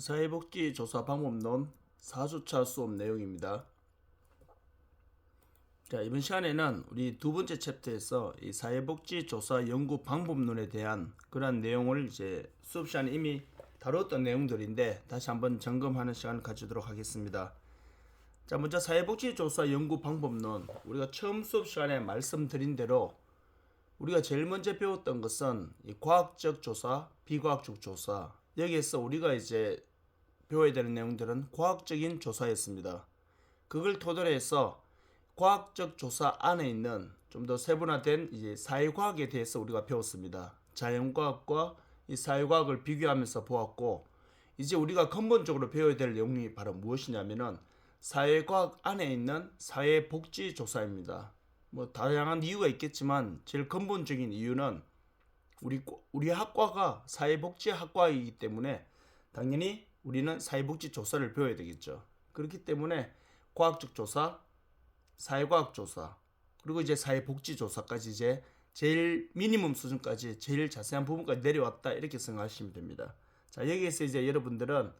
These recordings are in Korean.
사회복지 조사 방법론 4주차 수업 내용입니다. 자, 이번 시간에는 우리 두 번째 챕터에서 이 사회복지 조사 연구 방법론에 대한 그러한 내용을 이제 수업 시간에 이미 다뤘던 내용들인데 다시 한번 점검하는 시간을 가지도록 하겠습니다. 자, 먼저 사회복지 조사 연구 방법론 우리가 처음 수업 시간에 말씀드린 대로 우리가 제일 먼저 배웠던 것은 이 과학적 조사, 비과학적 조사. 여기에서 우리가 이제 배워야 되는 내용들은 과학적인 조사였습니다. 그걸 토대로 해서 과학적 조사 안에 있는 좀 더 세분화된 이제 사회과학에 대해서 우리가 배웠습니다. 자연과학과 이 사회과학을 비교하면서 보았고 이제 우리가 근본적으로 배워야 될 내용이 바로 무엇이냐면은 사회과학 안에 있는 사회복지 조사입니다. 뭐 다양한 이유가 있겠지만 제일 근본적인 이유는 우리 과- 우리 학과가 사회복지 학과이기 때문에 당연히 우리는 사회복지 조사를 배워야 되겠죠. 그렇기 때문에 과학적 조사, 사회과학 조사, 그리고 이제 사회복지 조사까지 이제 제일 미니멈 수준까지 제일 자세한 부분까지 내려왔다 이렇게 생각하시면 됩니다. 자 여기에서 이제 여러분들은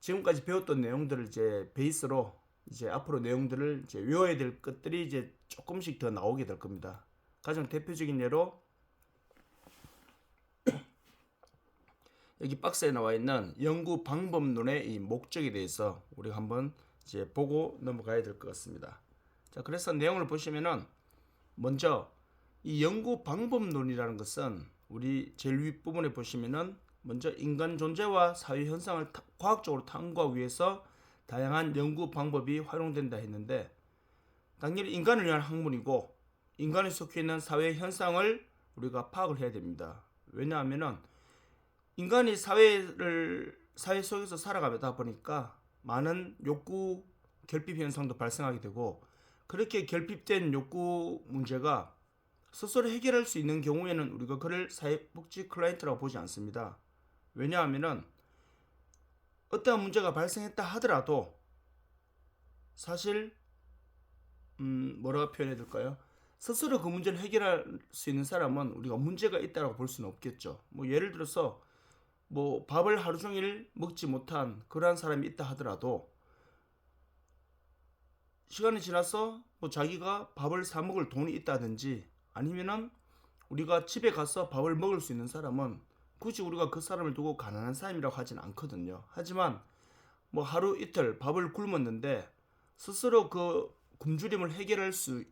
지금까지 배웠던 내용들을 이제 베이스로 이제 앞으로 내용들을 이제 외워야 될 것들이 이제 조금씩 더 나오게 될 겁니다. 가장 대표적인 예로 여기 박스에 나와 있는 연구 방법론의 이 목적에 대해서 우리가 한번 이제 보고 넘어가야 될 것 같습니다. 자, 그래서 내용을 보시면은 먼저 이 연구 방법론이라는 것은 우리 제일 윗부분에 보시면은 먼저 인간 존재와 사회 현상을 타- 과학적으로 탐구하기 위해서 다양한 연구 방법이 활용된다 했는데 당연히 인간을 위한 학문이고 인간에 속해 있는 사회 현상을 우리가 파악을 해야 됩니다. 왜냐하면은 인간이 사회를 사회 속에서 살아가다 보니까 많은 욕구 결핍 현상도 발생하게 되고 그렇게 결핍된 욕구 문제가 스스로 해결할 수 있는 경우에는 우리가 그를 사회복지 클라이언트라고 보지 않습니다. 왜냐하면은 어떠한 문제가 발생했다 하더라도 사실 음 뭐라고 표현해야 될까요? 스스로 그 문제를 해결할 수 있는 사람은 우리가 문제가 있다고 볼 수는 없겠죠. 뭐 예를 들어서 뭐 밥을 하루 종일 먹지 못한 그러한 사람이 있다 하더라도 시간이 지나서 뭐 자기가 밥을 사 먹을 돈이 있다든지 아니면은 우리가 집에 가서 밥을 먹을 수 있는 사람은 굳이 우리가 그 사람을 두고 가난한 사람이라고 하진 않거든요. 하지만 뭐 하루 이틀 밥을 굶었는데 스스로 그 굶주림을 해결할 수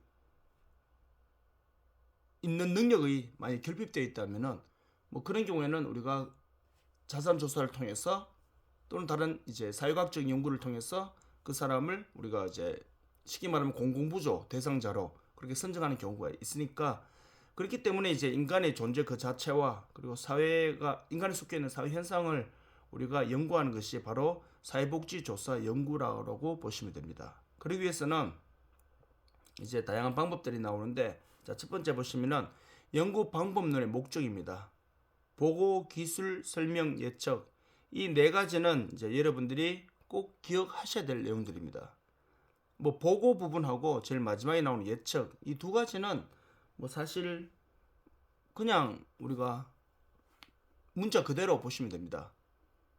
있는 능력이 많이 결핍되어 있다면은 뭐 그런 경우에는 우리가 자산 조사를 통해서 또는 다른 이제 사회과학적 연구를 통해서 그 사람을 우리가 이제 쉽게 말하면 공공부조 대상자로 그렇게 선정하는 경우가 있으니까 그렇기 때문에 이제 인간의 존재 그 자체와 그리고 사회가 인간에 속해 있는 사회 현상을 우리가 연구하는 것이 바로 사회복지 조사 연구라고 보시면 됩니다. 그러기 위해서는 이제 다양한 방법들이 나오는데 자, 첫 번째 보시면은 연구 방법론의 목적입니다. 보고, 기술, 설명, 예측 이 네 가지는 이제 여러분들이 꼭 기억하셔야 될 내용들입니다. 뭐 보고 부분하고 제일 마지막에 나오는 예측 이 두 가지는 뭐 사실 그냥 우리가 문자 그대로 보시면 됩니다.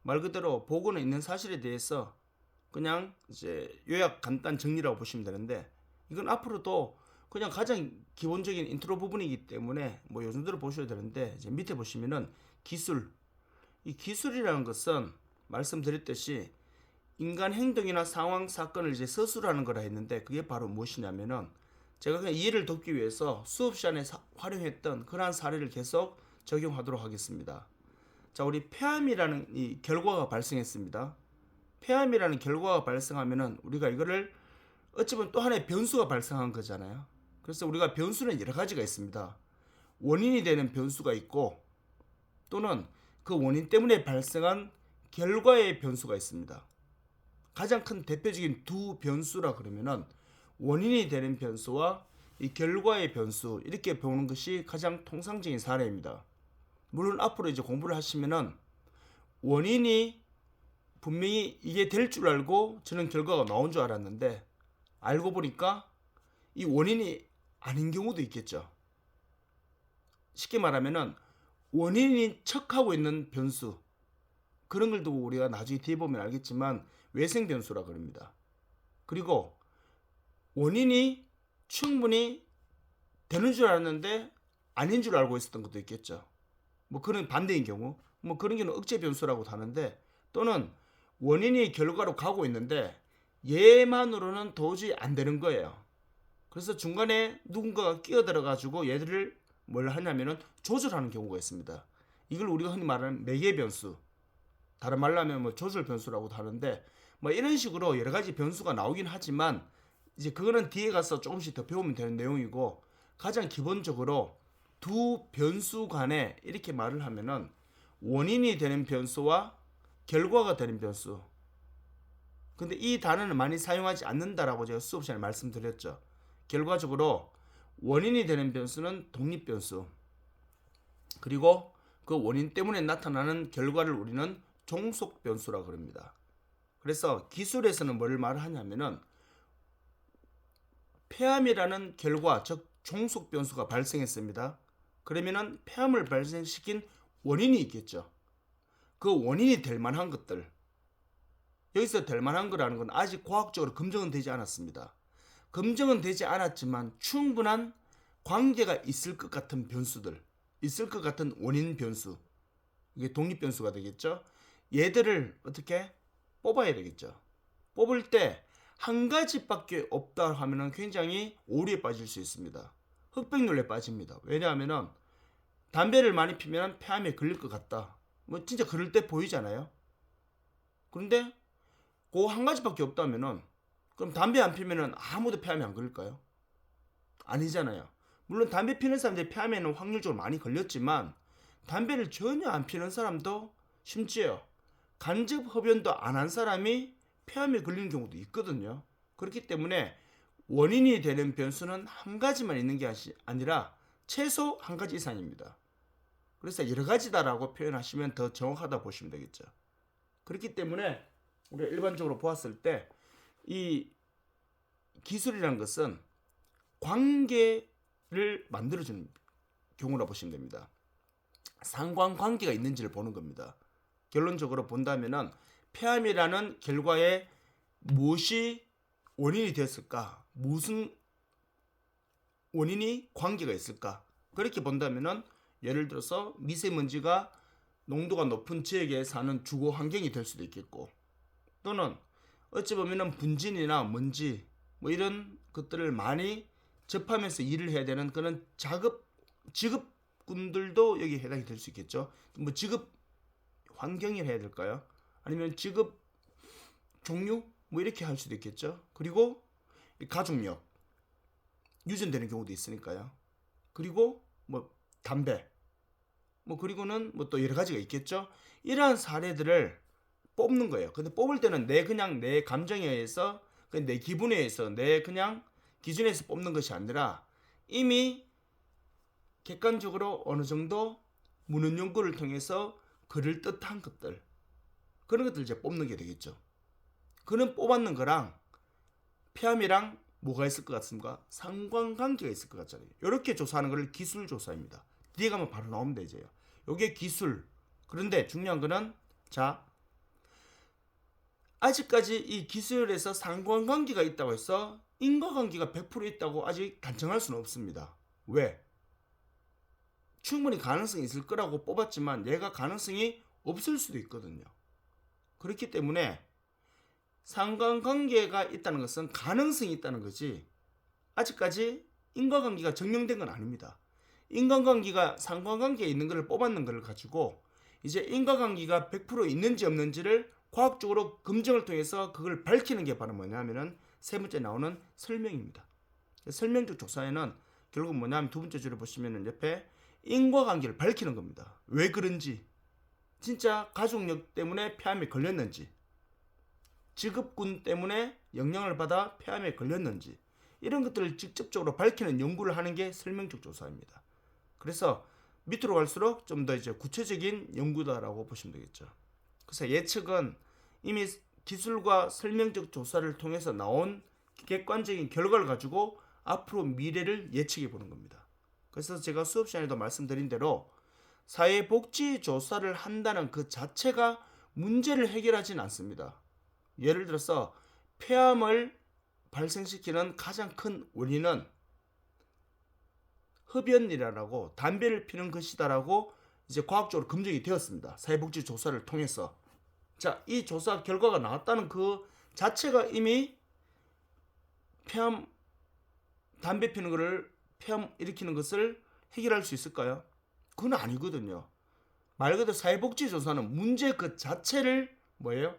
말 그대로 보고는 있는 사실에 대해서 그냥 이제 요약 간단 정리라고 보시면 되는데 이건 앞으로도 그냥 가장 기본적인 인트로 부분이기 때문에 뭐 요즘 들어 보셔야 되는데 이제 밑에 보시면은 기술 이 기술이라는 것은 말씀드렸듯이 인간 행동이나 상황 사건을 이제 서술하는 거라 했는데 그게 바로 무엇이냐면은 제가 그냥 이해를 돕기 위해서 수업 시간에 사- 활용했던 그러한 사례를 계속 적용하도록 하겠습니다. 자, 우리 폐암이라는 이 결과가 발생했습니다. 폐암이라는 결과가 발생하면은 우리가 이거를 어찌 보면 또 하나의 변수가 발생한 거잖아요. 그래서 우리가 변수는 여러 가지가 있습니다. 원인이 되는 변수가 있고 또는 그 원인 때문에 발생한 결과의 변수가 있습니다. 가장 큰 대표적인 두 변수라 그러면은 원인이 되는 변수와 이 결과의 변수 이렇게 보는 것이 가장 통상적인 사례입니다. 물론 앞으로 이제 공부를 하시면은 원인이 분명히 이게 될 줄 알고 저는 결과가 나온 줄 알았는데 알고 보니까 이 원인이 아닌 경우도 있겠죠. 쉽게 말하면은 원인인 척하고 있는 변수 그런 걸 두고 우리가 나중에 뒤에 보면 알겠지만 외생 변수라 그럽니다. 그리고 원인이 충분히 되는 줄 알았는데 아닌 줄 알고 있었던 것도 있겠죠. 뭐 그런 반대인 경우 뭐 그런 경우는 억제 변수라고 하는데 또는 원인이 결과로 가고 있는데 얘만으로는 도저히 안 되는 거예요. 그래서 중간에 누군가가 끼어들어 가지고 얘들을 뭘 하냐면은 조절하는 경우가 있습니다. 이걸 우리가 흔히 말하는 매개 변수. 다른 말로 하면 뭐 조절 변수라고도 하는데 뭐 이런 식으로 여러 가지 변수가 나오긴 하지만 이제 그거는 뒤에 가서 조금씩 더 배우면 되는 내용이고 가장 기본적으로 두 변수 간에 이렇게 말을 하면은 원인이 되는 변수와 결과가 되는 변수. 근데 이 단어는 많이 사용하지 않는다라고 제가 수업 시간에 말씀드렸죠. 결과적으로 원인이 되는 변수는 독립 변수. 그리고 그 원인 때문에 나타나는 결과를 우리는 종속 변수라 그럽니다. 그래서 기술에서는 뭘 말하냐면은 폐암이라는 결과 즉 종속 변수가 발생했습니다. 그러면은 폐암을 발생시킨 원인이 있겠죠. 그 원인이 될 만한 것들 여기서 될 만한 거라는 건 아직 과학적으로 검증은 되지 않았습니다. 검증은 되지 않았지만 충분한 관계가 있을 것 같은 변수들, 있을 것 같은 원인 변수, 이게 독립 변수가 되겠죠. 얘들을 어떻게 뽑아야 되겠죠. 뽑을 때 한 가지밖에 없다 하면은 굉장히 오류에 빠질 수 있습니다. 흑백률에 빠집니다. 왜냐하면은 담배를 많이 피면 폐암에 걸릴 것 같다. 뭐 진짜 그럴 때 보이잖아요. 그런데 그 한 가지밖에 없다면은 그럼 담배 안 피면은 아무도 폐암에 안 걸릴까요? 아니잖아요. 물론 담배 피는 사람들이 폐암에는 확률적으로 많이 걸렸지만 담배를 전혀 안 피는 사람도 심지어 간접 흡연도 안 한 사람이 폐암에 걸리는 경우도 있거든요. 그렇기 때문에 원인이 되는 변수는 한 가지만 있는 게 아니라 최소 한 가지 이상입니다. 그래서 여러 가지다라고 표현하시면 더 정확하다 보시면 되겠죠. 그렇기 때문에 우리가 일반적으로 보았을 때 이 기술이라는 것은 관계를 만들어주는 경우라 보시면 됩니다. 상관관계가 있는지를 보는 겁니다. 결론적으로 본다면은 폐암이라는 결과에 무엇이 원인이 됐을까? 무슨 원인이 관계가 있을까? 그렇게 본다면은 예를 들어서 미세먼지가 농도가 높은 지역에 사는 주거 환경이 될 수도 있겠고 또는 어찌 보면은 분진이나 먼지 뭐 이런 것들을 많이 접하면서 일을 해야 되는 그런 작업 직업군들도 여기 해당이 될 수 있겠죠. 뭐 직업 환경이 해야 될까요? 아니면 직업 종류 뭐 이렇게 할 수도 있겠죠. 그리고 이 가족력 유전되는 경우도 있으니까요. 그리고 뭐 담배 뭐 그리고는 뭐 또 여러 가지가 있겠죠. 이러한 사례들을 뽑는 거예요. 근데 뽑을 때는 내 그냥 내 감정에 의해서 내 기분에 의해서 내 그냥 기준에서 뽑는 것이 아니라 이미 객관적으로 어느 정도 문헌 연구를 통해서 그럴 듯한 것들 그런 것들 이제 뽑는 게 되겠죠. 그는 뽑았는 거랑 폐암이랑 뭐가 있을 것 같습니까? 상관관계가 있을 것 같잖아요. 이렇게 조사하는 것을 기술 조사입니다. 뒤에 가면 바로 나오면 되죠. 요게 기술. 그런데 중요한 거는 자 아직까지 이 기술에서 상관관계가 있다고 해서 인과관계가 100% 있다고 아직 단정할 수는 없습니다. 왜? 충분히 가능성이 있을 거라고 뽑았지만 얘가 가능성이 없을 수도 있거든요. 그렇기 때문에 상관관계가 있다는 것은 가능성이 있다는 거지 아직까지 인과관계가 증명된 건 아닙니다. 인과관계가 상관관계에 있는 것을 뽑았는 것을 가지고 이제 인과관계가 100% 있는지 없는지를 과학적으로 검증을 통해서 그걸 밝히는 게 바로 뭐냐면은 세 번째 나오는 설명입니다. 설명적 조사에는 결국 뭐냐면 두 번째 줄을 보시면은 옆에 인과관계를 밝히는 겁니다. 왜 그런지, 진짜 가족력 때문에 폐암에 걸렸는지, 직업군 때문에 영향을 받아 폐암에 걸렸는지 이런 것들을 직접적으로 밝히는 연구를 하는 게 설명적 조사입니다. 그래서 밑으로 갈수록 좀 더 이제 구체적인 연구다라고 보시면 되겠죠. 그래서 예측은 이미 기술과 설명적 조사를 통해서 나온 객관적인 결과를 가지고 앞으로 미래를 예측해 보는 겁니다. 그래서 제가 수업 시간에도 말씀드린 대로 사회복지 조사를 한다는 그 자체가 문제를 해결하진 않습니다. 예를 들어서 폐암을 발생시키는 가장 큰 원인은 흡연이라고 담배를 피는 것이다라고 이제 과학적으로 검증이 되었습니다. 사회복지 조사를 통해서. 자, 이 조사 결과가 나왔다는 그 자체가 이미 폐암 담배 피는 거를 폐암 일으키는 것을 해결할 수 있을까요? 그건 아니거든요. 말 그대로 사회복지 조사는 문제 그 자체를 뭐예요?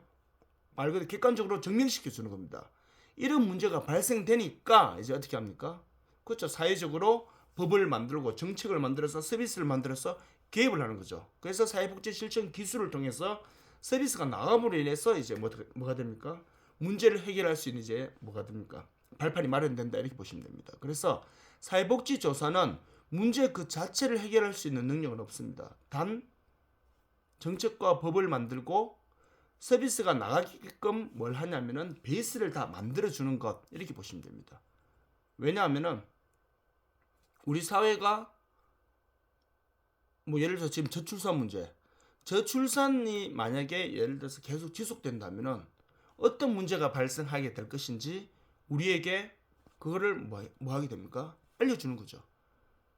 말 그대로 객관적으로 증명시켜 주는 겁니다. 이런 문제가 발생되니까 이제 어떻게 합니까? 그렇죠. 사회적으로 법을 만들고 정책을 만들어서 서비스를 만들어서 개입을 하는 거죠. 그래서 사회복지 실천 기술을 통해서 서비스가 나감으로 인해서 이제 뭐, 뭐가 됩니까? 문제를 해결할 수 있는 이제 뭐가 됩니까? 발판이 마련된다 이렇게 보시면 됩니다. 그래서 사회복지 조사는 문제 그 자체를 해결할 수 있는 능력은 없습니다. 단 정책과 법을 만들고 서비스가 나가게끔 뭘 하냐면은 베이스를 다 만들어 주는 것 이렇게 보시면 됩니다. 왜냐하면은 우리 사회가 뭐 예를 들어서 지금 저출산 문제 저출산이 만약에 예를 들어서 계속 지속된다면은 어떤 문제가 발생하게 될 것인지 우리에게 그거를 뭐, 뭐 하게 됩니까? 알려주는 거죠.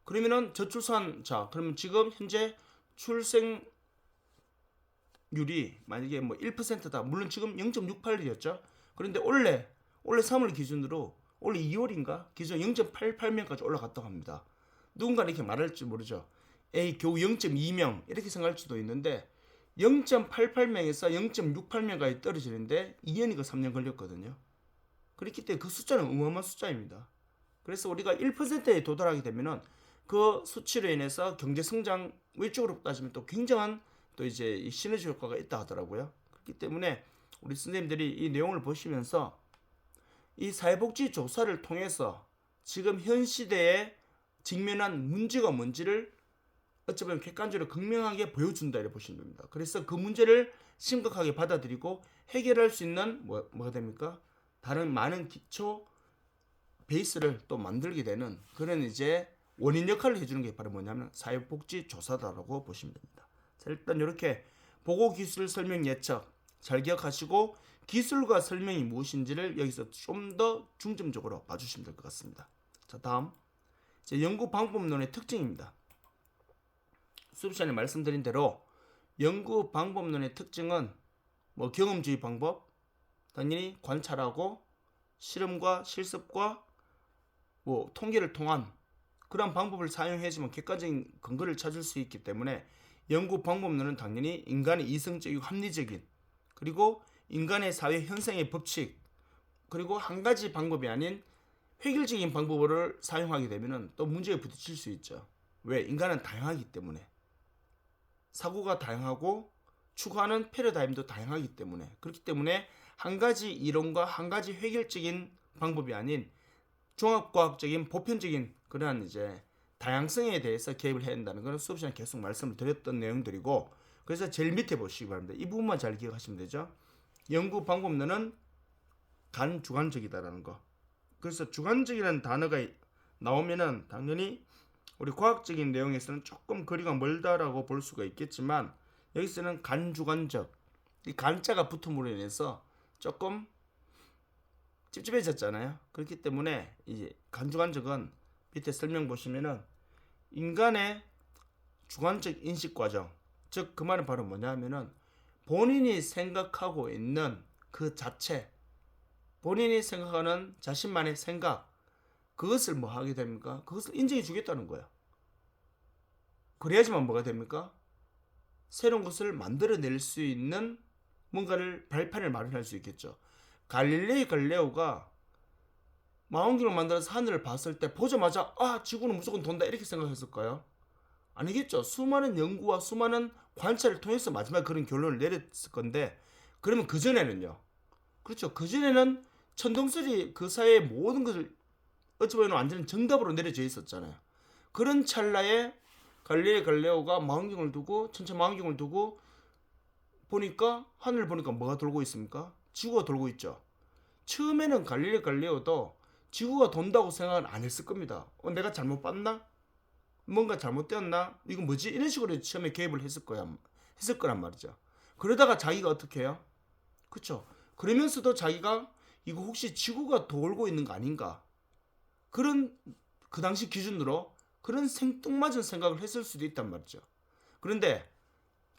그러면은 저출산 자 그러면 지금 현재 출생률이 만약에 뭐 1%다 물론 지금 0.68이었죠. 그런데 올해 올해 3월 기준으로 올해 2월인가 기준 0.88명까지 올라갔다고 합니다. 누군가 이렇게 말할지 모르죠. 에이 겨우 0.2명 이렇게 생각할 수도 있는데 0.88명에서 0.68명까지 떨어지는데 2년이가 3년 걸렸거든요. 그렇기 때문에 그 숫자는 어마어마한 숫자입니다. 그래서 우리가 1%에 도달하게 되면은 그 수치로 인해서 경제 성장 외적으로 따지면 또 굉장한 또 이제 이 시너지 효과가 있다 하더라고요. 그렇기 때문에 우리 선생님들이 이 내용을 보시면서 이 사회복지 조사를 통해서 지금 현 시대에 직면한 문제가 뭔지를 어찌 보면 객관적으로 극명하게 보여준다 이렇게 보시면 됩니다. 그래서 그 문제를 심각하게 받아들이고 해결할 수 있는 뭐, 뭐가 됩니까? 다른 많은 기초 베이스를 또 만들게 되는 그런 이제 원인 역할을 해주는 게 바로 뭐냐면 사회복지 조사다라고 보시면 됩니다. 자, 일단 이렇게 보고 기술 설명 예측 잘 기억하시고 기술과 설명이 무엇인지를 여기서 좀 더 중점적으로 봐주시면 될 것 같습니다. 자 다음 이제 연구 방법론의 특징입니다. 수업 시간에 말씀드린 대로 연구 방법론의 특징은 뭐 경험주의 방법, 당연히 관찰하고 실험과 실습과 뭐 통계를 통한 그런 방법을 사용해야지만 객관적인 근거를 찾을 수 있기 때문에 연구 방법론은 당연히 인간의 이성적이고 합리적인 그리고 인간의 사회 현상의 법칙 그리고 한 가지 방법이 아닌 획일적인 방법을 사용하게 되면은 또 문제에 부딪힐 수 있죠. 왜? 인간은 다양하기 때문에 사고가 다양하고 추구하는 패러다임도 다양하기 때문에 그렇기 때문에 한 가지 이론과 한 가지 획일적인 방법이 아닌 종합과학적인 보편적인 그러한 이제 다양성에 대해서 개입을 해야 된다는 것은 수업 시간에 계속 말씀을 드렸던 내용들이고 그래서 제일 밑에 보시기 바랍니다. 이 부분만 잘 기억하시면 되죠. 연구 방법론은 간 주관적이다라는 거. 그래서 주관적이라는 단어가 나오면은 당연히 우리 과학적인 내용에서는 조금 거리가 멀다라고 볼 수가 있겠지만 여기서는 간주관적 이 간자가 붙음으로 인해서 조금 찝찝해졌잖아요. 그렇기 때문에 이 간주관적은 밑에 설명 보시면은 인간의 주관적 인식 과정 즉 그 말은 바로 뭐냐면은 본인이 생각하고 있는 그 자체 본인이 생각하는 자신만의 생각 그것을 뭐 하게 됩니까? 그것을 인정해 주겠다는 거야. 그래야지만 뭐가 됩니까? 새로운 것을 만들어낼 수 있는 뭔가를 발판을 마련할 수 있겠죠. 갈릴레이 갈레오가 망원경을 만들어서 하늘을 봤을 때 보자마자 아 지구는 무조건 돈다 이렇게 생각했을까요? 아니겠죠. 수많은 연구와 수많은 관찰을 통해서 마지막 그런 결론을 내렸을 건데 그러면 그 전에는요. 그렇죠. 그 전에는 천동설이 그 사회의 모든 것을 어찌 보면 완전 정답으로 내려져 있었잖아요. 그런 찰나에 갈릴레이 갈레오가 망원경을 두고 천체 망원경을 두고 보니까 하늘을 보니까 뭐가 돌고 있습니까? 지구가 돌고 있죠. 처음에는 갈릴레이 갈레오도 지구가 돈다고 생각은 안 했을 겁니다. 어, 내가 잘못 봤나? 뭔가 잘못되었나? 이거 뭐지? 이런 식으로 처음에 개입을 했을 거야. 했을 거란 말이죠. 그러다가 자기가 어떻게 해요? 그쵸? 그러면서도 자기가 이거 혹시 지구가 돌고 있는 거 아닌가? 그런 그 당시 기준으로 그런 생뚱맞은 생각을 했을 수도 있단 말이죠. 그런데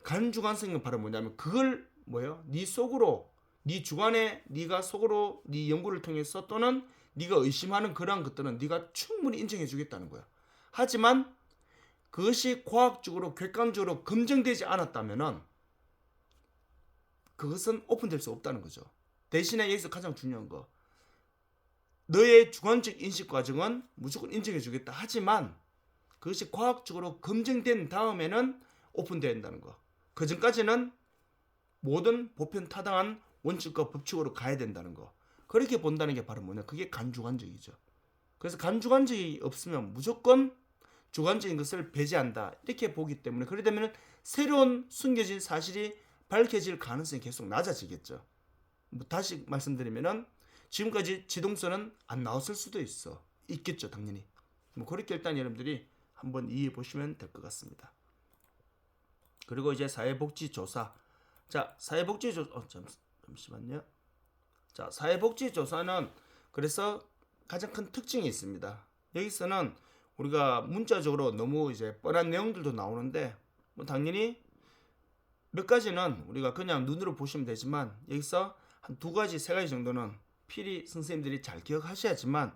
간주관성은 바로 뭐냐면 그걸 뭐예요? 네 속으로 네 주관에 네가 속으로 네 연구를 통해서 또는 네가 의심하는 그러한 것들은 네가 충분히 인정해 주겠다는 거야. 하지만 그것이 과학적으로 객관적으로 검증되지 않았다면은 그것은 오픈될 수 없다는 거죠. 대신에 여기서 가장 중요한 거 너의 주관적 인식 과정은 무조건 인정해 주겠다. 하지만 그것이 과학적으로 검증된 다음에는 오픈된다는 거. 그 전까지는 모든 보편 타당한 원칙과 법칙으로 가야 된다는 거. 그렇게 본다는 게 바로 뭐냐? 그게 간주관적이죠. 그래서 간주관적이 없으면 무조건 주관적인 것을 배제한다. 이렇게 보기 때문에 그러되면 새로운 숨겨진 사실이 밝혀질 가능성이 계속 낮아지겠죠. 뭐 다시 말씀드리면은 지금까지 지동선은 안 나왔을 수도 있어. 있겠죠, 당연히. 뭐 그렇게 일단 여러분들이 한번 이해해 보시면 될 것 같습니다. 그리고 이제 사회복지조사. 자, 사회복지조 어, 잠, 잠시만요. 자, 사회복지조사는 그래서 가장 큰 특징이 있습니다. 여기서는 우리가 문자적으로 너무 이제 뻔한 내용들도 나오는데 뭐 당연히 몇 가지는 우리가 그냥 눈으로 보시면 되지만 여기서 한 두 가지 세 가지 정도는 필히 선생님들이 잘 기억하셔야지만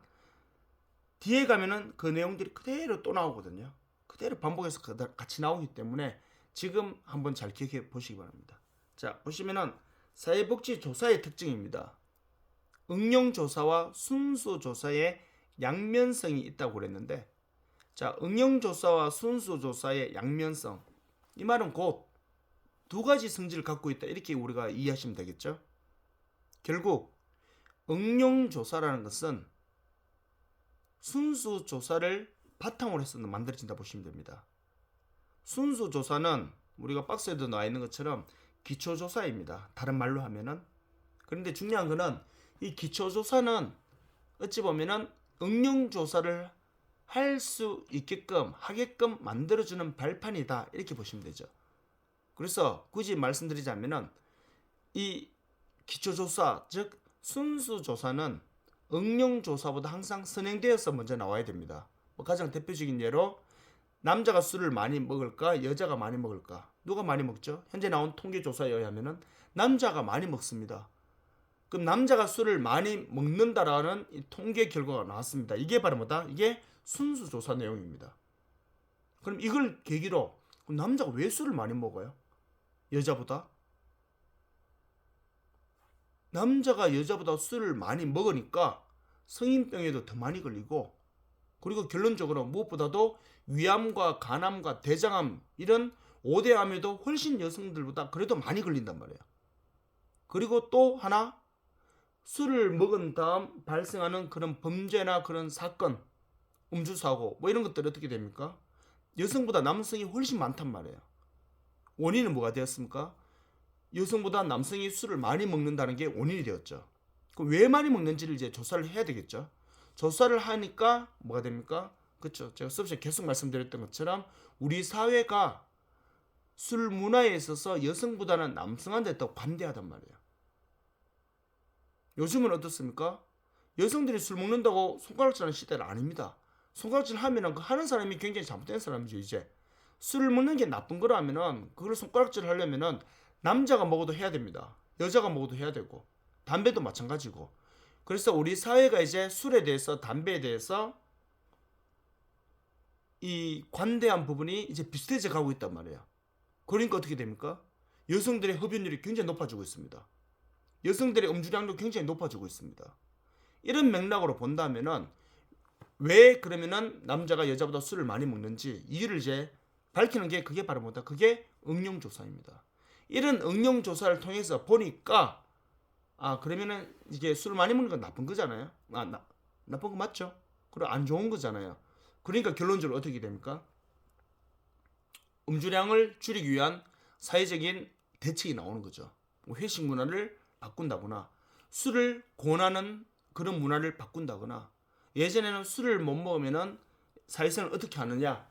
뒤에 가면은 그 내용들이 그대로 또 나오거든요. 그대로 반복해서 그다- 같이 나오기 때문에 지금 한번 잘 기억해 보시기 바랍니다. 자 보시면은 사회복지 조사의 특징입니다. 응용 조사와 순수 조사의 양면성이 있다고 그랬는데 자 응용 조사와 순수 조사의 양면성 이 말은 곧 두 가지 성질을 갖고 있다 이렇게 우리가 이해하시면 되겠죠. 결국 응용 조사라는 것은 순수 조사를 바탕으로 해서 만들어진다 보시면 됩니다. 순수 조사는 우리가 박스에도 나와 있는 것처럼 기초 조사입니다. 다른 말로 하면은 그런데 중요한 거는 이 기초 조사는 어찌 보면은 응용 조사를 할 수 있게끔 하게끔 만들어주는 발판이다 이렇게 보시면 되죠. 그래서 굳이 말씀드리자면은 이 기초 조사 즉 순수 조사는 응용 조사보다 항상 선행되어서 먼저 나와야 됩니다. 뭐 가장 대표적인 예로 남자가 술을 많이 먹을까 여자가 많이 먹을까 누가 많이 먹죠? 현재 나온 통계 조사에 의하면은 남자가 많이 먹습니다. 그럼 남자가 술을 많이 먹는다라는 이 통계 결과가 나왔습니다. 이게 바로 뭐다? 이게 순수 조사 내용입니다. 그럼 이걸 계기로 그럼 남자가 왜 술을 많이 먹어요? 여자보다? 남자가 여자보다 술을 많이 먹으니까 성인병에도 더 많이 걸리고 그리고 결론적으로 무엇보다도 위암과 간암과 대장암 이런 5대 암에도 훨씬 여성들보다 그래도 많이 걸린단 말이에요. 그리고 또 하나 술을 먹은 다음 발생하는 그런 범죄나 그런 사건, 음주 사고 뭐 이런 것들이 어떻게 됩니까? 여성보다 남성이 훨씬 많단 말이에요. 원인은 뭐가 되었습니까? 여성보다 남성이 술을 많이 먹는다는 게 원인이 되었죠. 그럼 왜 많이 먹는지를 이제 조사를 해야 되겠죠. 조사를 하니까 뭐가 됩니까? 그렇죠. 제가 수업시에 계속 말씀드렸던 것처럼 우리 사회가 술 문화에 있어서 여성보다는 남성한테 더 관대하단 말이에요. 요즘은 어떻습니까? 여성들이 술 먹는다고 손가락질하는 시대는 아닙니다. 손가락질 하면은 그 하는 사람이 굉장히 잘못된 사람이죠 이제. 술을 먹는 게 나쁜 거라면은 그걸 손가락질 하려면은 남자가 먹어도 해야 됩니다. 여자가 먹어도 해야 되고 담배도 마찬가지고. 그래서 우리 사회가 이제 술에 대해서 담배에 대해서 이 관대한 부분이 이제 비슷해져 가고 있단 말이에요. 그러니까 어떻게 됩니까? 여성들의 흡연율이 굉장히 높아지고 있습니다. 여성들의 음주량도 굉장히 높아지고 있습니다. 이런 맥락으로 본다면은 왜 그러면은 남자가 여자보다 술을 많이 먹는지 이유를 이제 밝히는 게 그게 바로 뭐다? 그게 응용 조사입니다. 이런 응용 조사를 통해서 보니까 아 그러면은 이게 술을 많이 먹는 건 나쁜 거잖아요. 아 나, 나쁜 거 맞죠? 그리고 안 좋은 거잖아요. 그러니까 결론적으로 어떻게 됩니까? 음주량을 줄이기 위한 사회적인 대책이 나오는 거죠. 뭐 회식 문화를 바꾼다거나 술을 권하는 그런 문화를 바꾼다거나 예전에는 술을 못 먹으면은 사회생활 어떻게 하느냐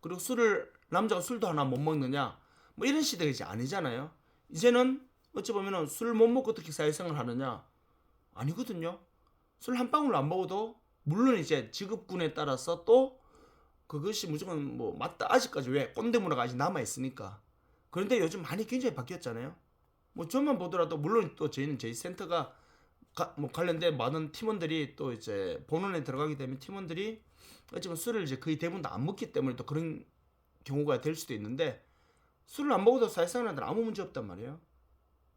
그리고 술을 남자가 술도 하나 못 먹느냐 뭐 이런 시대가 이제 아니잖아요. 이제는 어찌 보면은 술 못 먹고 어떻게 사회생활 하느냐 아니거든요. 술 한 방울 안 먹어도 물론 이제 직업군에 따라서 또 그것이 무조건 뭐 맞다 아직까지 왜 꼰대 문화가 아직 남아 있으니까 그런데 요즘 많이 굉장히 바뀌었잖아요. 뭐 저만 보더라도 물론 또 저희는 저희 센터가 가, 뭐 관련된 많은 팀원들이 또 이제 본원에 들어가게 되면 팀원들이 어찌 보면 술을 이제 거의 대부분 다 안 먹기 때문에 또 그런 경우가 될 수도 있는데 술을 안 먹어도 사회생활 하는 아무 문제 없단 말이에요.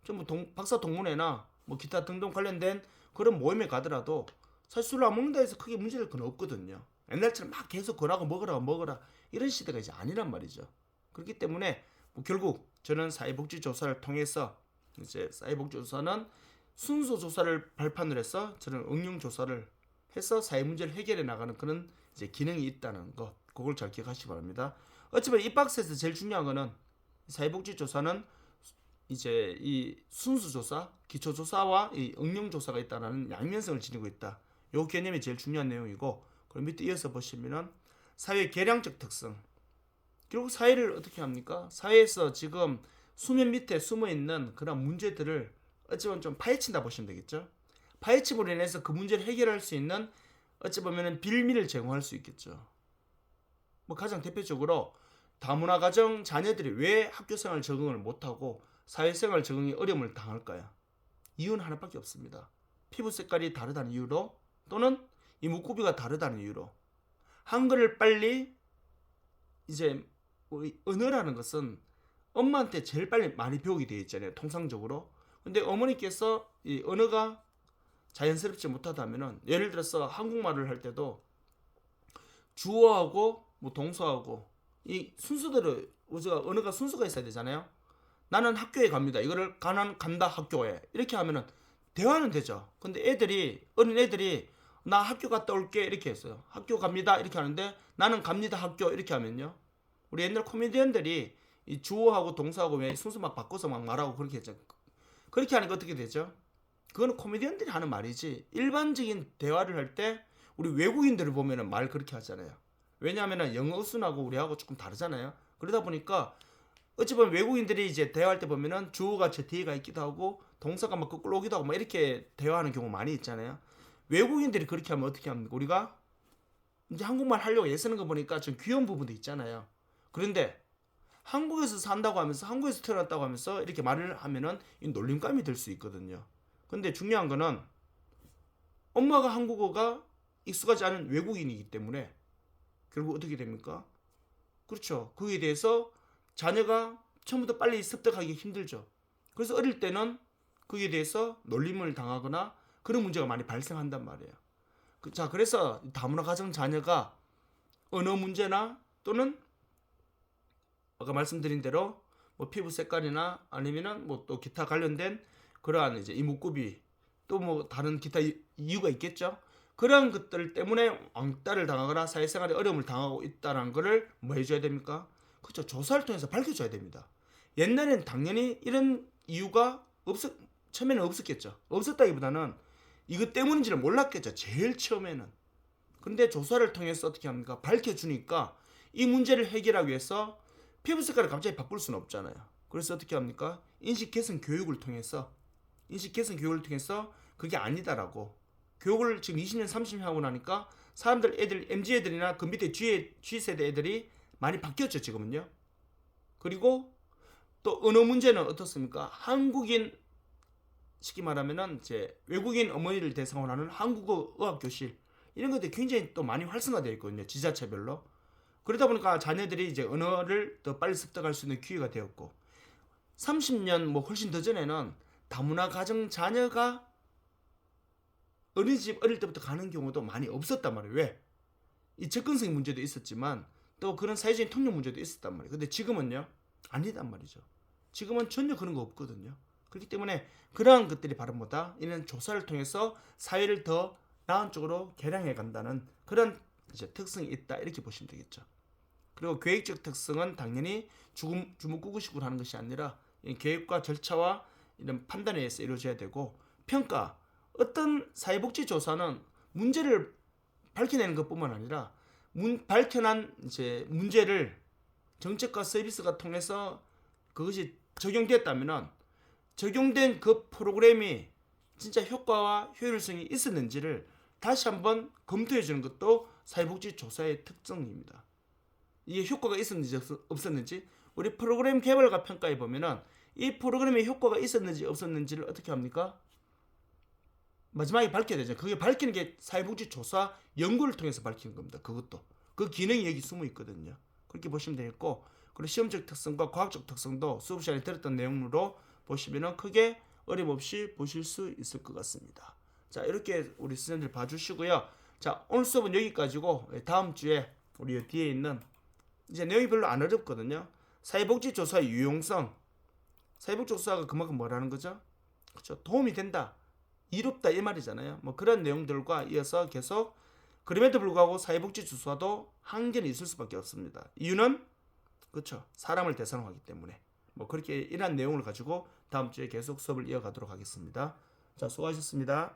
전뭐 동, 박사 동문회나 뭐 기타 등등 관련된 그런 모임에 가더라도 사실 술을 안 먹는다 해서 크게 문제될 건 없거든요. 옛날처럼 막 계속 권하고 먹으라 먹으라 이런 시대가 이제 아니란 말이죠. 그렇기 때문에 뭐 결국 저는 사회복지 조사를 통해서 이제 사회복지 조사는 순서 조사를 발판으로 해서 저는 응용 조사를 해서 사회 문제를 해결해 나가는 그런 이제 기능이 있다는 것 그걸 잘 기억하시기 바랍니다. 어찌보면 이 박스에서 제일 중요한 거는 사회복지 조사는 이제 이 순수 조사, 기초 조사와 이 응용 조사가 있다는 양면성을 지니고 있다. 요 개념이 제일 중요한 내용이고 그럼 밑에 이어서 보시면은 사회 개량적 특성. 결국 사회를 어떻게 합니까? 사회에서 지금 수면 밑에 숨어 있는 그런 문제들을 어찌 보면 좀 파헤친다 보시면 되겠죠. 파헤침으로 인해서 그 문제를 해결할 수 있는 어찌 보면은 빌미를 제공할 수 있겠죠. 뭐 가장 대표적으로 다문화 가정 자녀들이 왜 학교 생활 적응을 못하고 사회생활 적응이 어려움을 당할까요? 이유는 하나밖에 없습니다. 피부 색깔이 다르다는 이유로 또는 이 목구비가 다르다는 이유로 한글을 빨리 이제 우리 언어라는 것은 엄마한테 제일 빨리 많이 배우게 되어 있잖아요. 통상적으로. 근데 어머니께서 이 언어가 자연스럽지 못하다면은 예를 들어서 한국말을 할 때도 주어하고 뭐 동사하고 이 순서대로 우리가 언어가 순서가 있어야 되잖아요. 나는 학교에 갑니다. 이거를 가난 간다 학교에 이렇게 하면은 대화는 되죠. 근데 애들이 어린 애들이 나 학교 갔다 올게 이렇게 했어요. 학교 갑니다 이렇게 하는데 나는 갑니다 학교 이렇게 하면요. 우리 옛날 코미디언들이 이 주어하고 동사하고 왜 순서 막 바꿔서 막 말하고 그렇게 했죠. 그렇게 하니까 어떻게 되죠? 그거는 코미디언들이 하는 말이지 일반적인 대화를 할 때 우리 외국인들을 보면은 말 그렇게 하잖아요. 왜냐하면은 영어 순하고 우리하고 조금 다르잖아요. 그러다 보니까 어찌 보면 외국인들이 이제 대화할 때 보면은 주어가 제 뒤에가 있기도 하고 동사가 막 거꾸로 오기도 하고 막 이렇게 대화하는 경우 많이 있잖아요. 외국인들이 그렇게 하면 어떻게 합니까? 우리가 이제 한국말 하려고 애쓰는 거 보니까 좀 귀여운 부분도 있잖아요. 그런데 한국에서 산다고 하면서 한국에서 태어났다고 하면서 이렇게 말을 하면은 이 놀림감이 들 수 있거든요. 근데 중요한 거는 엄마가 한국어가 익숙하지 않은 외국인이기 때문에 결국 어떻게 됩니까? 그렇죠. 거기에 대해서 자녀가 처음부터 빨리 습득하기 힘들죠. 그래서 어릴 때는 거기에 대해서 놀림을 당하거나 그런 문제가 많이 발생한단 말이에요. 그- 자, 그래서 다문화 가정 자녀가 언어 문제나 또는 아까 말씀드린 대로 뭐 피부 색깔이나 아니면은 뭐 또 기타 관련된 그러한 이제 이목구비 또 뭐 다른 기타 이- 이유가 있겠죠. 그런 것들 때문에 왕따를 당하거나 사회생활에 어려움을 당하고 있다는 거를 뭐 해줘야 됩니까? 그렇죠. 조사를 통해서 밝혀줘야 됩니다. 옛날엔 당연히 이런 이유가 없었 처음에는 없었겠죠. 없었다기보다는 이것 때문인지를 몰랐겠죠. 제일 처음에는. 근데 조사를 통해서 어떻게 합니까? 밝혀주니까 이 문제를 해결하기 위해서 피부 색깔을 갑자기 바꿀 수는 없잖아요. 그래서 어떻게 합니까? 인식 개선 교육을 통해서 인식 개선 교육을 통해서 그게 아니다라고 교육을 지금 20년 30년 하고 나니까 사람들 애들 MZ 애들이나 그 밑에 G G 세대 애들이 많이 바뀌었죠 지금은요. 그리고 또 언어 문제는 어떻습니까? 한국인 쉽게 말하면은 이제 외국인 어머니를 대상으로 하는 한국어 의학 교실 이런 것들이 굉장히 또 많이 활성화되어 있거든요 지자체별로 그러다 보니까 자녀들이 이제 언어를 더 빨리 습득할 수 있는 기회가 되었고 30년 뭐 훨씬 더 전에는 다문화 가정 자녀가 어린이집 어릴 때부터 가는 경우도 많이 없었단 말이에요 왜? 이 접근성 문제도 있었지만 또 그런 사회적인 통역 문제도 있었단 말이에요 근데 지금은요 아니단 말이죠 지금은 전혀 그런 거 없거든요 그렇기 때문에 그러한 것들이 바로 뭐다? 이는 조사를 통해서 사회를 더 나은 쪽으로 개량해 간다는 그런 이제 특성이 있다 이렇게 보시면 되겠죠. 그리고 계획적 특성은 당연히 주금, 주무구구식으로 하는 것이 아니라 이 계획과 절차와 이런 판단에 의해서 이루어져야 되고 평가 어떤 사회복지 조사는 문제를 밝혀내는 것뿐만 아니라 문, 밝혀난 이제 문제를 정책과 서비스가 통해서 그것이 적용됐다면은 적용된 그 프로그램이 진짜 효과와 효율성이 있었는지를 다시 한번 검토해 주는 것도 사회복지 조사의 특성입니다. 이게 효과가 있었는지 없- 없었는지 우리 프로그램 개발과 평가에 보면은 이 프로그램에 효과가 있었는지 없었는지를 어떻게 합니까? 마지막에 밝혀야 되죠. 그게 밝히는 게 사회복지 조사 연구를 통해서 밝히는 겁니다. 그것도 그 기능이 여기 숨어 있거든요. 그렇게 보시면 되겠고 그리고 시험적 특성과 과학적 특성도 수업 시간에 들었던 내용으로 보시면은 크게 어림 없이 보실 수 있을 것 같습니다. 자 이렇게 우리 선생님들 봐주시고요. 자 오늘 수업은 여기까지고 예, 다음 주에 우리 여 뒤에 있는 이제 내용이 별로 안 어렵거든요. 사회복지 조사의 유용성, 사회복지 조사가 그만큼 뭐라는 거죠? 그렇죠. 도움이 된다, 이롭다 이 말이잖아요. 뭐 그런 내용들과 이어서 계속 그럼에도 불구하고 사회복지 조사도 한계는 있을 수밖에 없습니다. 이유는 그렇죠. 사람을 대상하기 때문에 뭐 그렇게 이런 내용을 가지고 다음 주에 계속 수업을 이어가도록 하겠습니다. 자 수고하셨습니다.